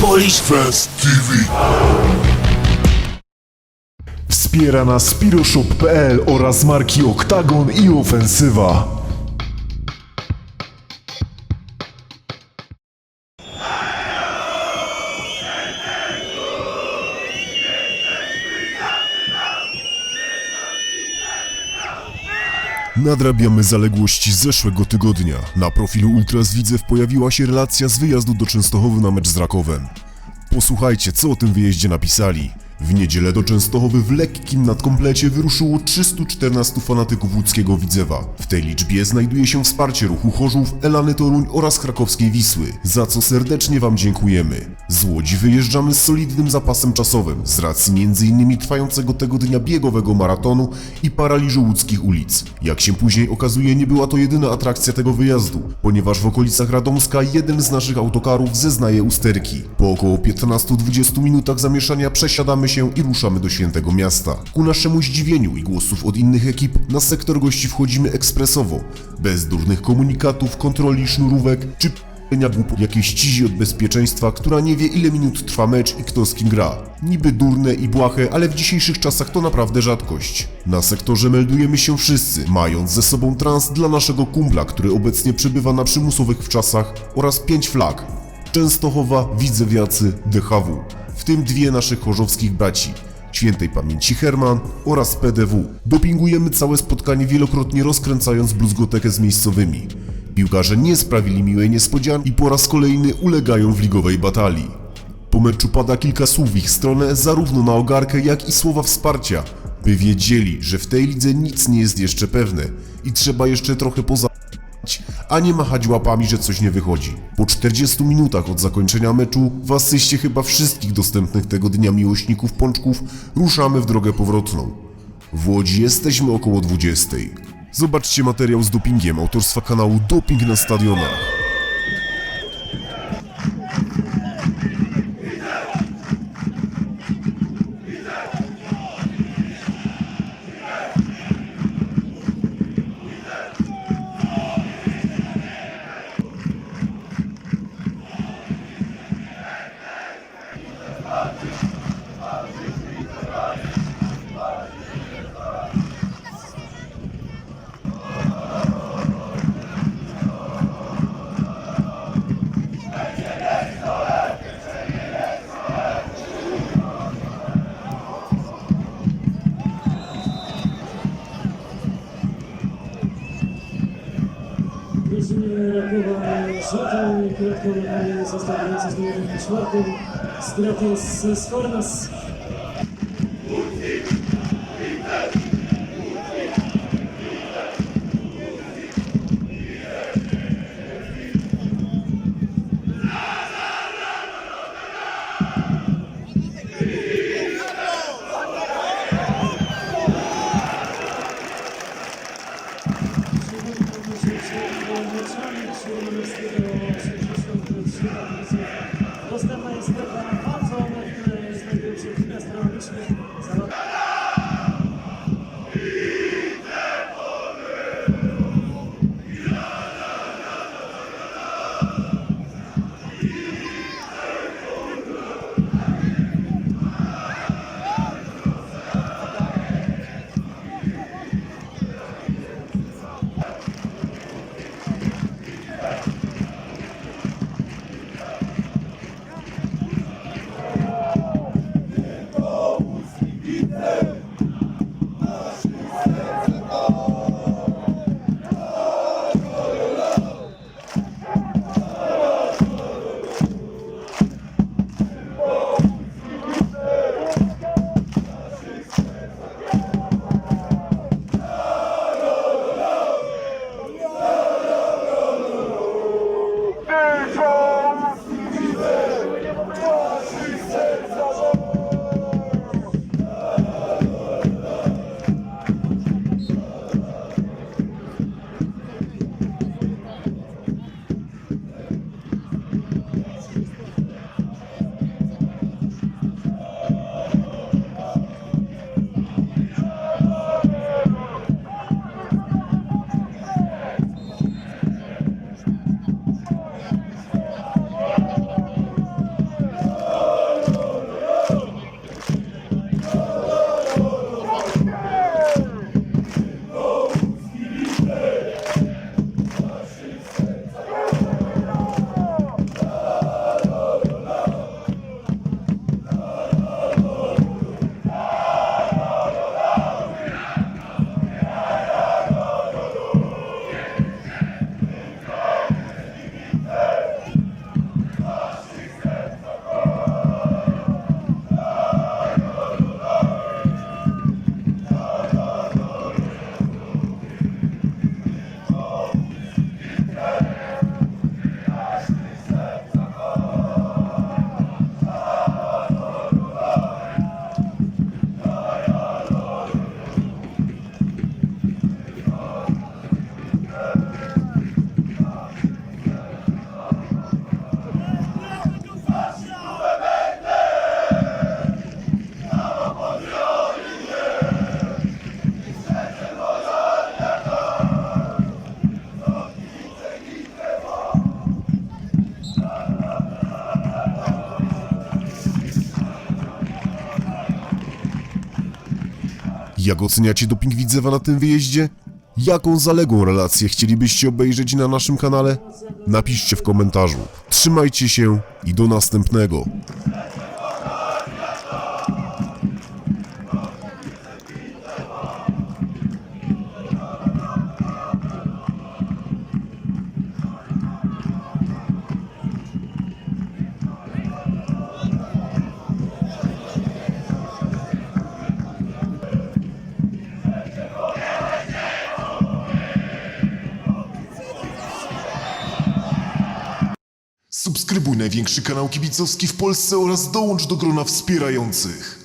Polish Fest TV. Wspiera nas Piroshop.pl oraz marki Oktagon i Ofensywa. Nadrabiamy zaległości zeszłego tygodnia. Na profilu Ultras Widzew pojawiła się relacja z wyjazdu do Częstochowy na mecz z Rakowem. Posłuchajcie, co o tym wyjeździe napisali. W niedzielę do Częstochowy w lekkim nadkomplecie wyruszyło 314 fanatyków łódzkiego Widzewa. W tej liczbie znajduje się wsparcie ruchu Chorzów, Elany Toruń oraz krakowskiej Wisły, za co serdecznie Wam dziękujemy. Z Łodzi wyjeżdżamy z solidnym zapasem czasowym, z racji m.in. trwającego tego dnia biegowego maratonu i paraliżu łódzkich ulic. Jak się później okazuje, nie była to jedyna atrakcja tego wyjazdu, ponieważ w okolicach Radomska jeden z naszych autokarów zeznaje usterki. Po około 15-20 minutach zamieszania przesiadamy się i ruszamy do świętego miasta. Ku naszemu zdziwieniu i głosów od innych ekip na sektor gości wchodzimy ekspresowo, bez durnych komunikatów, kontroli sznurówek czy p***enia jakiejś cizi od bezpieczeństwa, która nie wie ile minut trwa mecz i kto z kim gra. Niby durne i błahe, ale w dzisiejszych czasach to naprawdę rzadkość. Na sektorze meldujemy się wszyscy, mając ze sobą trans dla naszego kumpla, który obecnie przebywa na przymusowych wczasach oraz pięć flag. Częstochowa, Widzewiacy, DHW, w tym dwie naszych chorzowskich braci. Świętej pamięci Herman oraz PDW. Dopingujemy całe spotkanie wielokrotnie rozkręcając bluzgotekę z miejscowymi. Piłkarze nie sprawili miłej niespodzianki i po raz kolejny ulegają w ligowej batalii. Po meczu pada kilka słów w ich stronę, zarówno na ogarkę, jak i słowa wsparcia, by wiedzieli, że w tej lidze nic nie jest jeszcze pewne i trzeba jeszcze trochę poza a nie machać łapami, że coś nie wychodzi. Po 40 minutach od zakończenia meczu, w asyście chyba wszystkich dostępnych tego dnia miłośników pączków, ruszamy w drogę powrotną. W Łodzi jesteśmy około 20. Zobaczcie materiał z dopingiem autorstwa kanału Doping na stadionach. Шутин, коротко на составе со Стрелкин Сфорнас. Достатньо Jak oceniacie doping Widzewa na tym wyjeździe? Jaką zaległą relację chcielibyście obejrzeć na naszym kanale? Napiszcie w komentarzu. Trzymajcie się i do następnego. Subskrybuj największy kanał kibicowski w Polsce oraz dołącz do grona wspierających.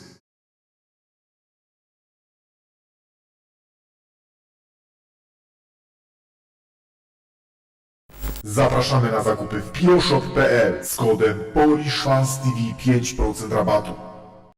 Zapraszamy na zakupy w pioshop.pl z kodem POLISZFANSTV 5% rabatu.